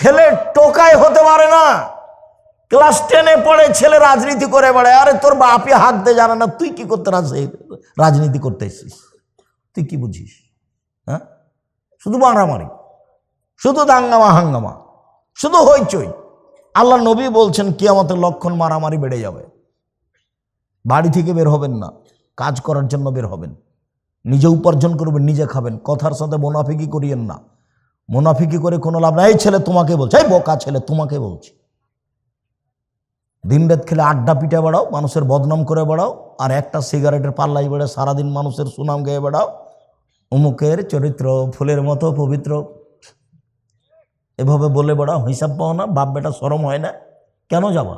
ছেলে টোকায় হতে পারে না। ক্লাস টেনে পড়ে ছেলে রাজনীতি করে বেড়ায়। আরে তোর বাপি হাঁকতে জানে না, তুই কি করতে রাজ- রাজনীতি করতে এসছিস? তুই কি বুঝিস? হ্যাঁ? শুধু মারামারি, শুধু দাঙ্গামা হাঙ্গামা, শুধু হইচই। আল্লাহ নবী বলছেন কি আমাদের লক্ষণ মারামারি বেড়ে যাবে। বাড়ি থেকে বের হবেন না, কাজ করার জন্য বের হবেন। নিজে উপার্জন করবেন, নিজে খাবেন। কথার সাথে মোনাফিকি করিয়েন না। মোনাফিকি করে কোনো লাভ নাই। ছেলে তোমাকে বলছে, এই বোকা ছেলে তোমাকে বলছি। দিন রাত খেলে আড্ডা পিঠে বেড়াও, মানুষের বদনাম করে বেড়াও, আর একটা সিগারেটের পাল্লাই বেড়ে সারাদিন মানুষের সুনাম গেয়ে বেড়াও। অমুকের চরিত্র, ফুলের মতো পবিত্র। এভাবে বলে বেড়াও, হিসাব পাও না, বাপ বেটা সরম হয় না। কেন যাবা?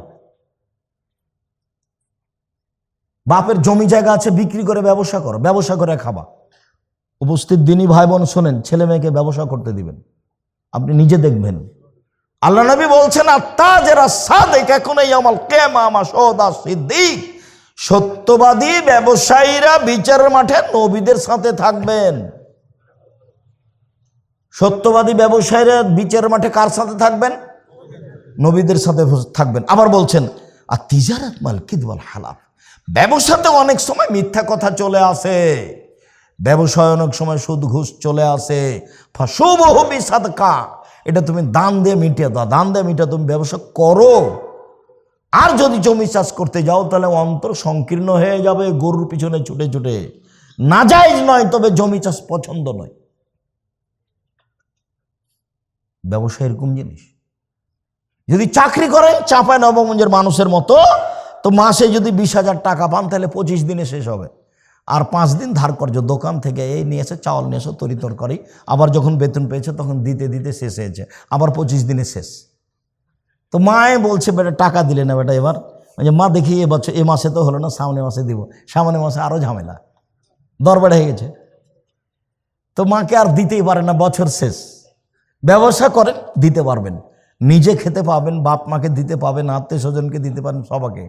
বাপের জমি জায়গা আছে, বিক্রি করে ব্যবসা করো, ব্যবসা করে খাবা। উপস্থিত দিনই ভাই বোন শোনেন, ছেলে মেয়েকে ব্যবসা করতে দিবেন। আপনি নিজে দেখবেন। আল্লাহ নবী বলছেন আত্মাজেরা সাদেক, এখন এই আমল কেমা আমা সদা সিদ্দিক। সত্যবাদী ব্যবসায়ীরা বিচারের মাঠে নবীদের সাথে থাকবেন। সত্যবাদী ব্যবসায়ীরা বিচারের মাঠে কার সাথে থাকবেন? নবীদের সাথে থাকবেন। আবার বলছেন আর তিজারাত মাল কিদবাল হালাফ। ব্যবসাতে অনেক সময় মিথ্যা কথা চলে আসে। ব্যবসায় অনেক সময় সুদ ঘুষ চলে আসে। ফাঁসুবহবি সাদকা। এটা তুমি দান দিয়ে মিটিয়ে দাও। দান দিয়ে মিটিয়ে তুমি ব্যবসা করো। আর যদি জমি চাষ করতে যাও, তাহলে অন্তর সংকীর্ণ হয়ে যাবে, গরুর পিছনে ছুটে ছুটে। না নাজাইজ নয়, তবে জমি চাষ পছন্দ নয়। ব্যবসা এরকম জিনিস। যদি চাকরি করেন চাপায় নবগঞ্জের মানুষের মতো, তো মাসে যদি বিশ হাজার টাকা পান, তাহলে পঁচিশ দিনে শেষ হবে। আর পাঁচ দিন ধার করছ, দোকান থেকে এই নিয়ে এসে চাউল নিয়ে এসে তরি তরকারি। আবার যখন বেতন পেয়েছে, তখন দিতে দিতে শেষ হয়েছে। আবার পঁচিশ দিনে শেষ। তো মায়ে বলছে, বেটা, টাকা দিলে না বেটা এবার। যে মা, দেখি এ বছর, এ মাসে তো হলো না, সামনে মাসে দিব। সামনে মাসে আরও ঝামেলা। দরবার হয়ে গেছে। তো মাকে আর দিতেই পারে না, বছর শেষ। ব্যবসা করেন, দিতে পারবেন। নিজে খেতে পাবেন, বাপ মাকে দিতে পাবেন, আত্মীয় স্বজনকে দিতে পারেন, সবাকে।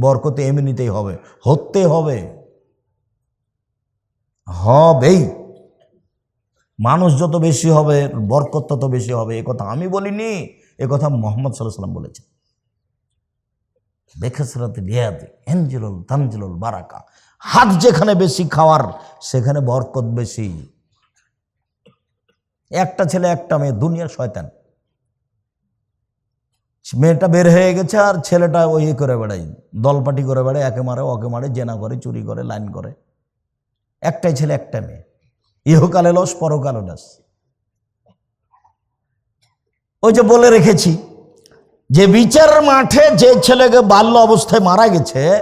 বরকতে এমনিতেই হবে, হতে হবে। হবেই। মানুষ যত বেশি হবে, বরকত তত বেশি হবে, এ কথা আমি বলিনি, এ কথা মোহাম্মদ সাল্লাহ সাল্লাম বলেছেন। বেখেসরাত রিয়াদ এনজেলুল তানজেলুল বারাকা, হাত যেখানে বেশি খাওয়ার, সেখানে বরকত বেশি। একটা ছেলে, একটা মেয়ে, দুনিয়ার শয়তান। মেয়েটা বের হয়ে গেছে আর ছেলেটা ওই করে বেড়াই দলপাটি করে বেড়ায়, একে মারে, ওকে মারে, জেনা করে, চুরি করে, লাইন করে। একটাই ছেলে, একটা মেয়ে। ইহকালে লস, পরকালে লস। ওই যে বলে রেখেছি, যে বিচার মাঠে যে ছেলেকে বাল্য অবস্থায় মারা গেছে,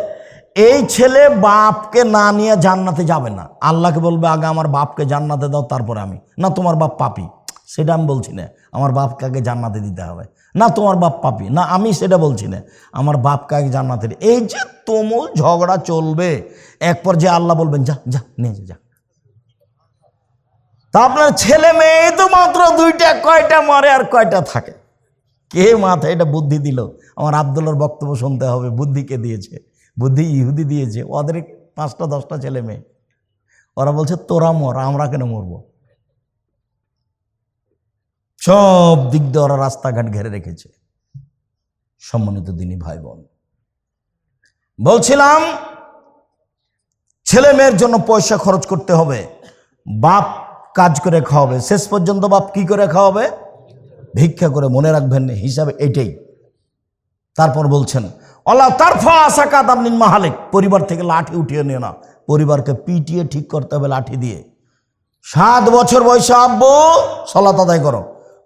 এই ছেলে বাপকে না নিয়ে জান্নাতে যাবে না। আল্লাহকে বলবে, আগে আমার বাপকে জান্নাতে দাও, তারপরে আমি। না, তোমার বাপ পাপি। সেটা আমি বলছি না। আমার বাপকে আগে জান্নাতে দিতে হবে। না তোমার বাপ পাপি না আমি সেটা বলছি না আমার বাপ আগে জান্নাতে দি- এই যে তুমুল ঝগড়া চলবে এক পর্যায়ে আল্লাহ বলবেন যা যা নিয়ে যা, যা। তা আপনার ছেলে মেয়ে তো মাত্র দুইটা কয়টা মারে আর কয়টা থাকে? কে মাথায় এটা বুদ্ধি দিল। আমার আবদুল্লার বক্তব্য শুনতে হবে বুদ্ধি কে দিয়েছে? বুদ্ধি ইহুদি দিয়েছে ওদের পাঁচটা দশটা ছেলে মেয়ে। ওরা বলছে তোরা মর আমরা কেন মরবো? সব দিক দিয়ে ওরা রাস্তাঘাট ঘেরে রেখেছে। সম্মানিত দিনী ভাই বোন বলছিলাম ছেলে মেয়ের জন্য পয়সা খরচ করতে হবে, বাপ কাজ করে খাওয়াবে, শেষ পর্যন্ত বাপ কি করে খাওয়াবে? ভিক্ষা করে মনে রাখবেন, হিসাবে এটাই। তারপর বলছেন, আল্লাহ তারফা আশা কাদাম নিন মাহালিক। পরিবার থেকে লাঠি উঠিয়ে নিও না, পরিবারকে পিটিয়ে ঠিক করতে হবে লাঠি দিয়ে। সাত বছর বয়সে আব্বু সলাত আদায় করো।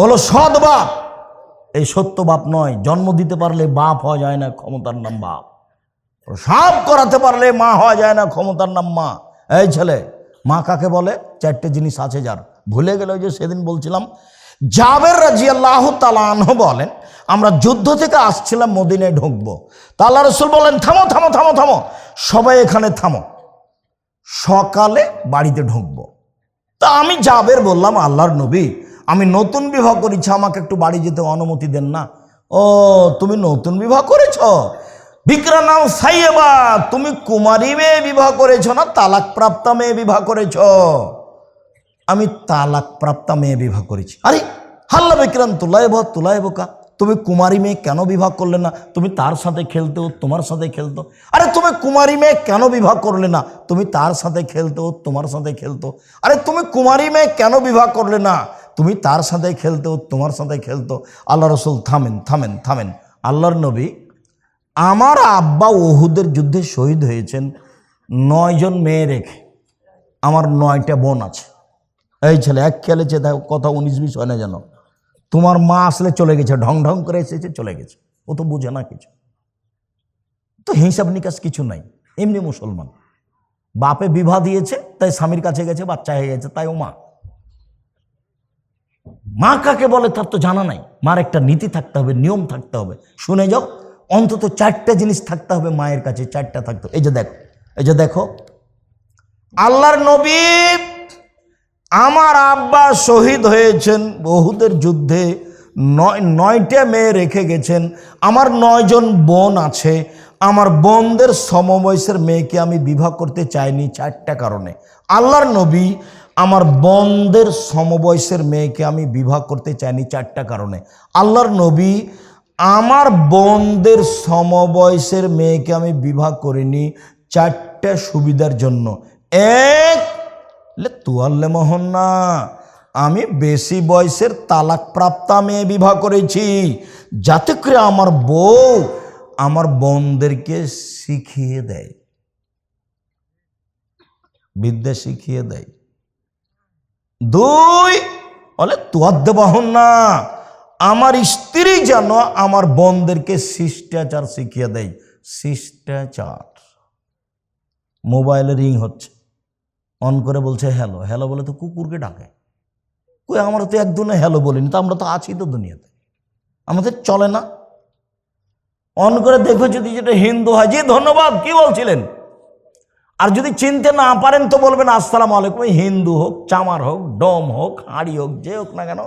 হলো সৎ বাপ। এই সত্য বাপ নয়, জন্ম দিতে পারলে বাপ হওয়া যায় না, ক্ষমতার নাম বাপ। সব করাতে পারলে মা হওয়া যায় না, ক্ষমতার নাম মা। এই ছেলে, মা কাকে বলে? চারটে জিনিস আছে যার। ভুলে গেল যে সেদিন বলছিলাম, জাবের রাজি আল্লাহ তালাহ বলেন, আমরা যুদ্ধ থেকে আসছিলাম, মদিনায় ঢুকবো। তা আল্লাহ রসুল বলেন, থামো থামো থামো থামো। সবাই এখানে থামো। সকালে বাড়িতে ঢুকবো। তা আমি জাবের বললাম, আল্লাহর নবী আমি নতুন বিবাহ করেছি, আমাকে একটু বাড়ি যেতে অনুমতি দেন না। ও, তুমি নতুন বিবাহ করেছ? বিক্রা নাম সাইয়েবা, তুমি কুমারী মেয়ে বিবাহ করেছ না তালাক প্রাপ্তা মেয়ে বিবাহ করেছ? আমি তালাক প্রাপ্তা মেয়ে বিবাহ করেছি। আরে, হাল্লা বিক্রান তুলাইব তুলাইব কা? তুমি কুমারী মেয়ে কেন বিবাহ করলে না? তুমি তার সাথে খেলতো তোমার সাথে খেলতো আরে, তুমি কুমারী মেয়ে কেন বিবাহ করলে না? তুমি তার সাথে খেলতো তোমার সাথে খেলতো আরে, তুমি কুমারী মেয়ে কেন বিবাহ করলে না? তুমি তার সাথে খেলতো তোমার সাথে খেলতো। আল্লাহ রসুল থামেন থামেন থামেন। আল্লাহর নবী আমার আব্বা ওহুদের যুদ্ধে শহীদ হয়েছেন। নয়জন মেয়ে রেখে আমার নয়টা বোন আছে। এই ছেলে, এক খেলেছে দেখো কথা উনিশ বিশ হয় না যেন। তোমার মা আসলে চলে গেছে, ঢং ঢং করে এসেছে, চলে গেছে। ও তো বুঝে না কিছু। তো হিসাব নিকাশ কিছু নাই। এমনি মুসলমান। বাপে বিবাহ দিয়েছে, তাই স্বামীর কাছে গেছে, বাচ্চা হয়ে গেছে, তাই ও মা। মা কাকে বলে তার তো জানা নাই। মার একটা নীতি থাকতে হবে, নিয়ম থাকতে হবে। শুনে যাও, অন্তত চারটা জিনিস থাকতে হবে মায়ের কাছে, চারটা থাকতে। এই যে দেখো, এই যে দেখো, আল্লাহর নবী আমার আব্বা শহীদ হয়েছেন বহুদের যুদ্ধে, নয়, নয়টা মেয়ে রেখে গেছেন। আমার নয়জন বোন আছে। আমার বোনদের সমবয়সের মেয়েকে আমি বিবাহ করতে চাইনি চারটা কারণে। আল্লাহর নবী আমার বোনদের সমবয়সের মেয়েকে আমি বিবাহ করতে চাইনি চারটা কারণে। আল্লাহর নবী আমার বোনদের সমবয়সের মেয়েকে আমি বিবাহ করিনি চারটা সুবিধার জন্য। এক তুয়াল্লে মোহন না আমি বেশি বয়সের তালাক প্রাপ্তা মেয়ে বিবাহ করেছি। যাতে করে আমার বউ আমার বোনদেরকে শিখিয়ে দেয়। বিদ্যা শিখিয়ে দেয়। দুই, বলে তুয়াদ্দ বাহন না। আমার স্ত্রী যেন আমার বোনদেরকে শিষ্টাচার শিখিয়ে দেয়। শিষ্টাচার। মোবাইলে রিং হচ্ছে। অন করে বলছে, হ্যালো হ্যালো বলে তো কুকুরকে ডাকে। কই, আমরা তো একদিনে হ্যালো বলিনি, তো আমরা তো আছি তো দুনিয়াতে। আমাদের চলে না। অন করে দেখো যদি যেটা হিন্দু হয় জি ধন্যবাদ, কি বলছিলেন? আর যদি চিনতে না পারেন তো বলবেন, আসসালাম আলাইকুম। হিন্দু হোক, চামার হোক, ডম হোক, হাঁড়ি হোক, যে হোক না কেন,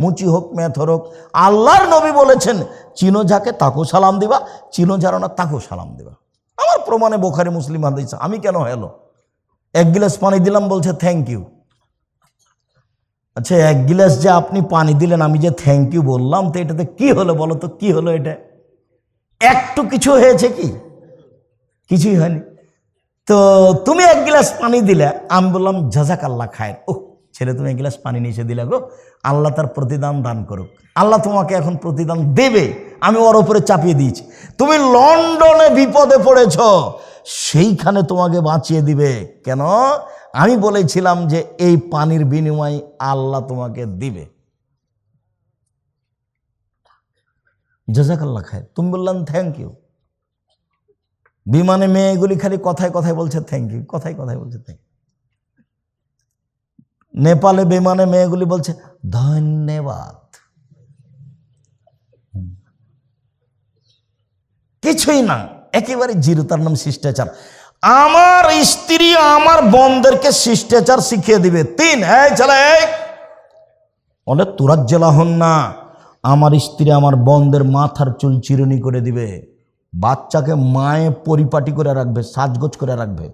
মুচি হোক, মেথর হোক, আল্লাহর নবী বলেছেন, চিনো যাকে তাকেও সালাম দিবা, চিনো যারা না তাকেও সালাম দিবা। আমার প্রমাণে বোখারি, মুসলিম হাদিস, আমি কেন হেলো এক গিলাস পানি দিলাম, বলছে, থ্যাংক ইউ। আচ্ছা এক গিলাস যে আপনি পানি দিলেন, আমি যে থ্যাংক ইউ বললাম, তো এটাতে কি হলো বলো তো, কি হলো এটা? একটু কিছু হয়েছে কি? কিছুই হয়নি। তো তুমি এক গিলাস পানি দিলে, আমি বললাম জাজাক আল্লাহ খায় ও ছেলে তুমি এক গিলাস পানি নিচে দিলে গো, আল্লাহ তার প্রতিদান দান করুক। আল্লাহ তোমাকে এখন প্রতিদান দেবে, আমি ওর ওপরে চাপিয়ে দিয়েছি। তুমি লন্ডনে বিপদে পড়েছ, সেইখানে তোমাকে বাঁচিয়ে দিবে। কেন? আমি বলেছিলাম যে এই পানির বিনিময়ে আল্লাহ তোমাকে দিবে। জাজাকাল্লা খায় তুমি বললাম থ্যাংক ইউ বিমানে মেয়েগুলি খালি কথায় কথায় বলছে থ্যাংক ইউ কথায় কথায় বলছে থ্যাংক ইউ নেপালে বিমানে মেয়েগুলি বলছে, ধন্যবাদ। কিছুই না, একেবারে জিরো তার নাম শিষ্টাচার। আমার স্ত্রী আমার বোনদেরকে শিষ্টাচার শিখিয়ে দিবে। তিন হ্যাঁ চলে বলে তুরাজ্জেলা হন না, আমার স্ত্রী আমার বোনদের মাথার চুল চিরুনি করে দিবে। বাচ্চাকে মায়ে পরিপাটি করে রাখবে, সাজগোজ করে রাখবে,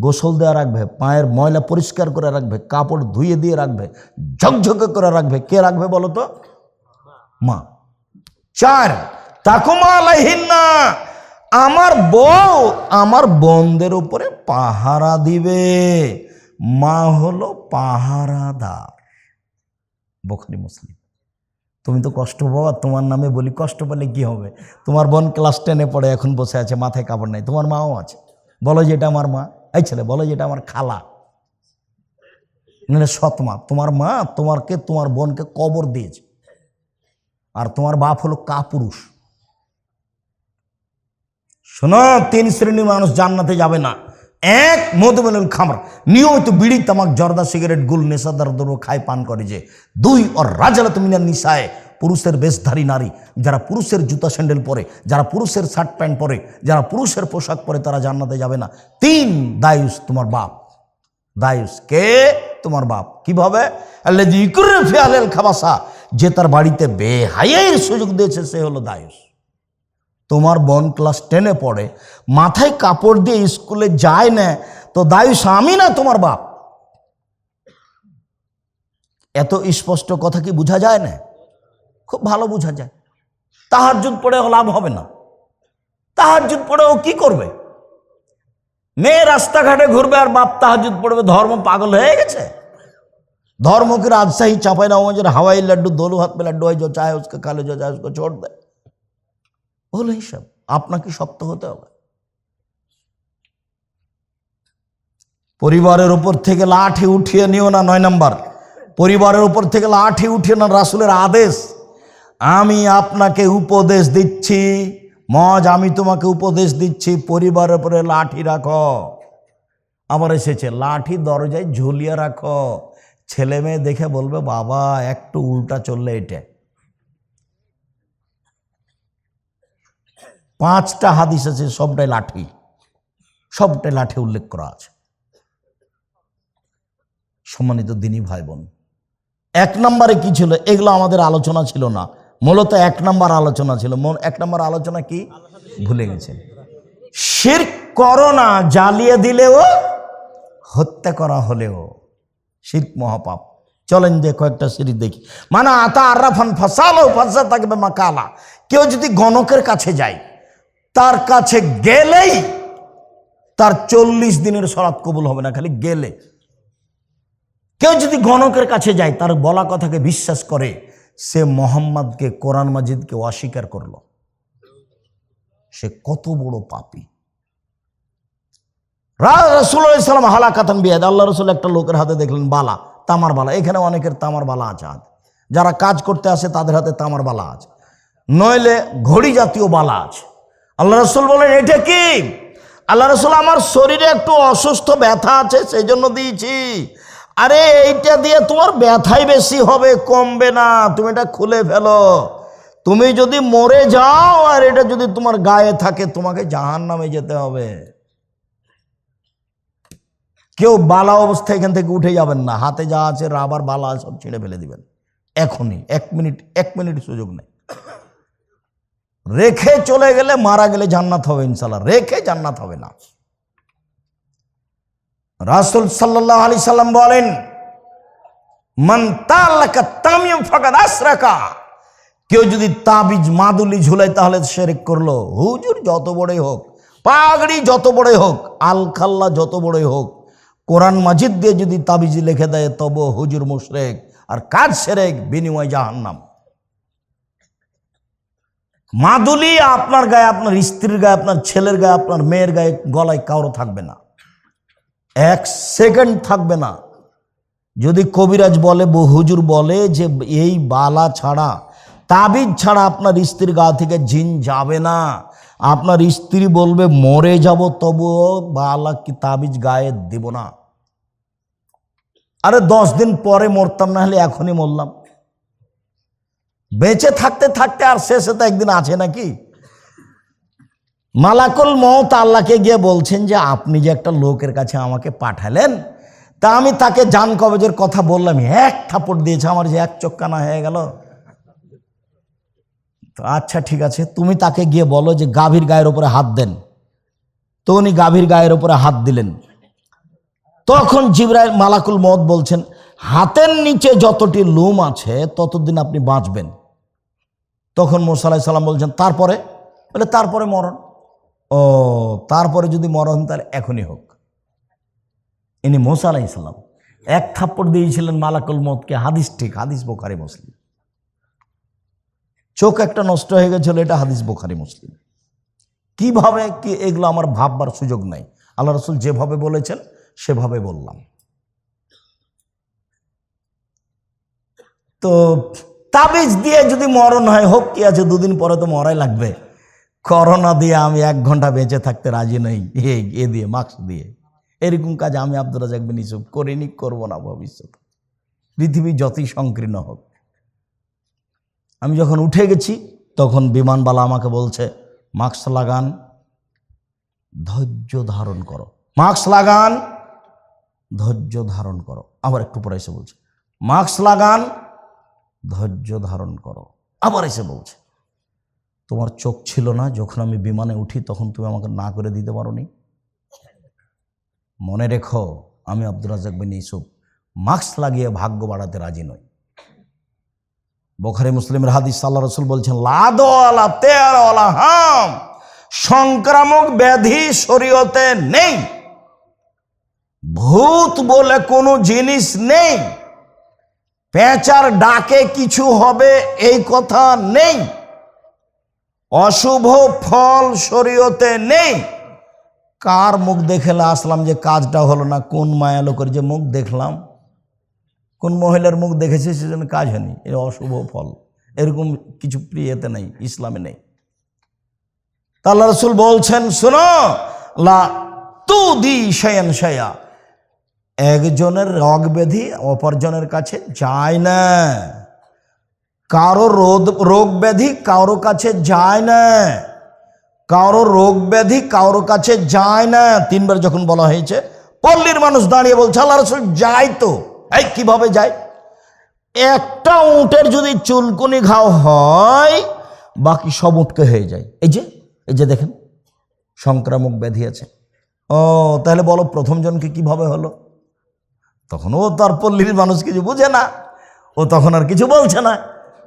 গোসল দেওয়া রাখবে, পায়ের ময়লা পরিষ্কার করে রাখবে, কাপড় ধুয়ে দিয়ে রাখবে, ঝকঝকে করে রাখবে। কে রাখবে বলো তো? মা। চার, তাকুমা না আমার বউ আমার বোনদের উপরে পাহারা দিবে। মা হলো পাহারাদার। বখারি মুসলিম। তুমি তো কষ্ট পাবা তোমার নামে বলি, কষ্ট পেলে কি হবে? তোমার বোন ক্লাস টেনে পড়ে, এখন বসে আছে, মাথায় কাপড় নেই। তোমার মাও আছে? বলো যে এটা আমার মা। এই ছেলে, বলো যে এটা আমার খালা। নাহলে সৎ মা, তোমার মা তোমারকে, তোমার বোনকে কবর দিয়েছে। আর তোমার বাপ হলো কাপুরুষ। শোনো, তিন শ্রেণির মানুষ জান্নাতে যাবে না। এক মধুমেনুল খামার। নিয়মিত বিড়ি, তামাক, জর্দা, সিগারেট, গুল, নেশাদার দ্রব্য খায়, পান করে যে। দুই, ওর রাজালাত মিনার নিশায় পুরুষের বেশধারী নারী। যারা পুরুষের জুতা স্যান্ডেল পরে, যারা পুরুষের শার্ট প্যান্ট পরে, যারা পুরুষের পোশাক পরে, তারা জান্নাতে যাবে না। তিন, দায়ুস তোমার বাপ। দায়ুস কে? তোমার বাপ। কীভাবে? ফিয়ালেল খাবাসা। যে তার বাড়িতে বেহাইয়ের সুযোগ দিয়েছে, সে হলো দায়ুস। তোমার বোন ক্লাস টেনে পড়ে, মাথায় কাপড় দিয়ে স্কুলে যায় না, তো দায়ী স্বামী না তোমার বাপ? এত স্পষ্ট কথা কি বোঝা যায় না? খুব ভালো বোঝা যায়। তাহার যুদ্ধ পড়ে লাভ হবে না। তাহার যুদ্ধ ও কি করবে? মেয়ে রাস্তাঘাটে ঘুরবে আর বাপ তাহার তাহাজুদ পড়বে, ধর্ম পাগল হয়ে গেছে? ধর্মকে রাজশাহী চাপাই না হাওয়াই লাড্ডু দোলু হাত পে লাড্ডু হয়, যো চায় উসকে খালে যো চায় ছোট দেয় হলো হিসাব, আপনাকে শক্ত হতে হবে। পরিবারের উপর থেকে লাঠি উঠিয়ে নিও না নয় নাম্বার। পরিবারের উপর থেকে লাঠি উঠিয়ে না, রাসুলের আদেশ। আমি আপনাকে উপদেশ দিচ্ছি, মজ, আমি তোমাকে উপদেশ দিচ্ছি, পরিবারের উপরে লাঠি রাখো। আবার এসেছে, লাঠি দরজায় ঝুলিয়ে রাখো। ছেলে মেয়ে দেখে বলবে, বাবা, একটু উল্টা চললে এটা। পাঁচটা হাদিস আছে, সবটাই লাঠি। সবটাই লাঠি উল্লেখ করা আছে। সম্মানিত দিনী ভাই বোন এক নম্বরে কি ছিল? এগুলো আমাদের আলোচনা ছিল না। মূলত এক নম্বর আলোচনা ছিল। এক নম্বর আলোচনা কি? ভুলে গেছেন শির করোনা জ্বালিয়ে দিলেও, হত্যা করা হলেও। শির্ক মহাপাপ। চলেন যে কয়েকটা সিরিজ দেখি। মানে আতা আরাফান ফাসালো ফাসা থাকবে মা কালা কেউ যদি গণকের কাছে যায় তার কাছে গেলেই তার চল্লিশ দিনের সরাত কবুল হবে না, খালি গেলে। কেউ যদি গণকের কাছে যায়, তার বলা কথাকে বিশ্বাস করে, সে মোহাম্মদকে, কোরআন মাজিদকে অস্বীকার করল। সে কত বড় পাপী। রসুল্লাহাম হালাকাতান বিয়াদ। আল্লাহ রসুল একটা লোকের হাতে দেখলেন, বালা, তামার বালা। এখানে অনেকের তামার বালা আছে হাতে যারা কাজ করতে আসে, তাদের হাতে তামার বালা আছে। নইলে ঘড়ি জাতীয় বালা আছে। আল্লাহ রসুল বলেন, এটা কি? আল্লাহ রসুল, আমার শরীরে একটু অসুস্থ ব্যথা আছে সেই জন্য দিয়েছি। আরে, এইটা দিয়ে তোমার ব্যথাই বেশি হবে, কমবে না, তুমি এটা খুলে ফেলো। তুমি যদি মরে যাও, আর এটা যদি তোমার গায়ে থাকে, তোমাকে জাহান নামে যেতে হবে। কেউ বালা অবস্থায় এখান থেকে উঠে যাবেন না, হাতে যা আছে, রাবার বালা সব ছিঁড়ে ফেলে দিবেন। এখনই, এক মিনিট এক মিনিট সুযোগ নেই। রেখে চলে গেলে মারা গেলে জান্নাত হবে ইনশাল্লাহ রেখে জান্নাত হবে না। রাসুল সাল্লাহ আলি সাল্লাম বলেন তামিম কেউ যদি তাবিজ মাদুলি ঝুলাই তাহলে শেরেক করল, হুজুর যত বড়ই হোক, পাগড়ি যত বড়ই হোক আলখাল্লা যত বড়ই হোক, কোরআন মাজিদ দিয়ে যদি তাবিজ লিখে দেয় তবু হুজুর মুশরেক, আর কাজ সেরেক? বিনিময় জাহান্নাম। মাদুলি আপনার গায়ে, আপনার স্ত্রীর গায়ে, আপনার ছেলের গায়ে, আপনার মেয়ের গায়ে, গলায় কারও থাকবে না। এক সেকেন্ড থাকবে না। যদি কবিরাজ বলে হুজুর বলে যে এই বালা ছাড়া, তাবিজ ছাড়া আপনার স্ত্রীর গা থেকে জিন যাবে না। আপনার স্ত্রী বলবে, মরে যাব, তবুও বালা কি তাবিজ গায়ে দেব না। আরে দশ দিন পরে মরতাম, না হলে এখনই মরলাম। বেঁচে থাকতে থাকতে আর শেষে তো একদিন আছে নাকি? মালাকুল মত আল্লাহকে গিয়ে বলছেন যে, আপনি যে একটা লোকের কাছে আমাকে পাঠালেন, তা আমি তাকে জান কবজের কথা বললাম, এক থাপড় দিয়েছে, আমার যে এক চক্কানা হয়ে গেল। তো আচ্ছা ঠিক আছে, তুমি তাকে গিয়ে বলো যে, গাভীর গায়ের উপরে হাত দেন। তো উনি গাভীর গায়ের উপরে হাত দিলেন। তখন জিব্রাইল, মালাকুল মত বলছেন হাতের নিচে যতটি লোম আছে, ততদিন আপনি বাঁচবেন। তখন মোসালাই সাল্লাম বলছেন, তারপরে? বলে, তারপরে মরণ। ও, তারপরে যদি মরণ তার এখনই হোক। ইনি মোসা আলাই ইসলাম এক থাপ্পড় দিয়েছিলেন মালাকুল মতকে হাদিস ঠিক, হাদিস বোখারি, মুসলিম। চোখ একটা নষ্ট হয়ে গেছিল, এটা হাদিস বোখারি, মুসলিম। কীভাবে কি এগুলো আমার ভাববার সুযোগ নাই? আল্লাহ রসুল যেভাবে বলেছেন, সেভাবে বললাম। তো তাবিজ দিয়ে যদি মরণ হয়, হোক কি আছে, দুদিন পরে তো মরাই লাগবে। করোনা দিয়ে আমি এক ঘণ্টা বেঁচে থাকতে রাজি নই। এ দিয়ে, মাস্ক দিয়ে। এরকম কাজ আমি আব্দুল রাজাক বিন ইসুফ করিনি, করব না ভবিষ্যতে। পৃথিবী যতই সংকীর্ণ হোক। আমি যখন উঠে গেছি, তখন বিমানবালা আমাকে বলছে, মাস্ক লাগান, ধৈর্য ধারণ করো। মাস্ক লাগান, ধৈর্য ধারণ করো। আবার একটু পরে এসে বলছে, মাস্ক লাগান ধৈর্য ধারণ করো। আবার এসে বলছে, তোমার চোখ ছিল না, যখন আমি বিমানে উঠি তখন তুমি আমাকে না করে দিতে পারো নি মনে রেখো, আমি আব্দুল রাজাক বিন ইসুফ মাস্ক লাগিয়ে ভাগ্য বাড়াতে রাজি নই। বোখারি মুসলিমের হাদিস, আল্লাহ রসুল বলছেন হাম, সংক্রামক ব্যাধি শরীয়তে নেই। ভূত বলে কোনো জিনিস নেই। পেঁচার ডাকে কিছু হবে, এই কথা নেই। অশুভ ফল শরীয়তে নেই। কার মুখ দেখলে আসলাম যে কাজটা হলো না? কোন মায়া লোকের যে মুখ দেখলাম? কোন মহিলার মুখ দেখেছে সেজন্য কাজ হয়নি? এটা অশুভ ফল। এরকম কিছু প্রিয়তে নেই, ইসলামে নেই। তা আল্লাহ রসুল বলছেন, শোনো, লা তু দি শয়ন শয়া। একজনের রোগ ব্যাধি অপরজনের কাছে যায় না। কারও রোদ, রোগ ব্যাধি কারও কাছে যায় না। কারও রোগ ব্যাধি কারও কাছে যায় না। তিনবার যখন বলা হয়েছে, পল্লীর মানুষ দাঁড়িয়ে বলছে, আল্লাহ রসুল যায় তো। এই, কীভাবে যায়? একটা উঁটের যদি চুলকুনি ঘাও হয়, বাকি সব উটকে হয়ে যায়। এই যে এই যে দেখেন, সংক্রামক ব্যাধি আছে। ও, তাহলে বলো প্রথম জনকে কীভাবে হলো? তখন ও তার পল্লীর মানুষ কিছু বুঝে না। ও তখন আর কিছু বলছে না।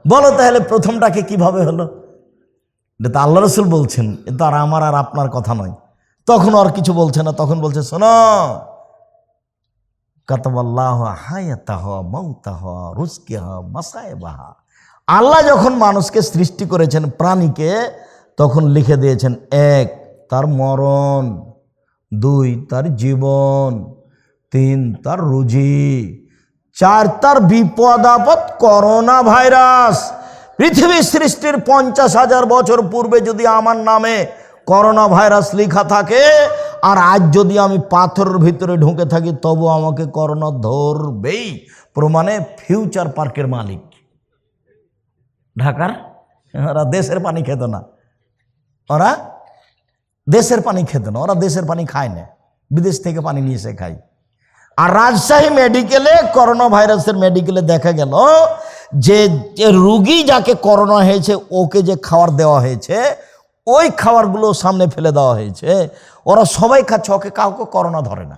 বলো তাহলে প্রথমটাকে কীভাবে হলো? এটা তো আল্লাহ রসুল বলছেন, এ তো আর আমার আর আপনার কথা নয়। তখন আর কিছু বলছে না, তখন বলছে, শোনো, কাতাবাল্লাহ হায়াতাহ মৌতাহ রুজকিহ মাসায়বাহা। আল্লাহ যখন মানুষকে সৃষ্টি করেছেন প্রাণীকে, তখন লিখে দিয়েছেন, এক, তার মরণ, দুই, তার জীবন। তিন তার রুজি, চার তার বিপদ আপদ করোনা ভাইরাস। পৃথিবী সৃষ্টির পঞ্চাশ হাজার বছর পূর্বে যদি আমার নামে করোনা ভাইরাস লেখা থাকে, আর আজ যদি আমি পাথরের ভিতরে ঢুকে থাকি, তবু আমাকে করোনা ধরবেই। প্রমাণে ফিউচার পার্কের মালিক। ঢাকার? ওরা দেশের পানি খেত না। ওরা দেশের পানি খেত না, ওরা দেশের পানি খায় না। বিদেশ থেকে পানি নিয়ে এসে খায়। আর রাজশাহী মেডিকেলে করোনা ভাইরাসের মেডিকেলে দেখা গেল যে রুগী যাকে করোনা হয়েছে, ওকে যে খাবার দেওয়া হয়েছে, ওই খাবারগুলো সামনে ফেলে দেওয়া হয়েছে। ওরা সবাই খাচ্ছে, ওকে কাউকে করোনা ধরে না।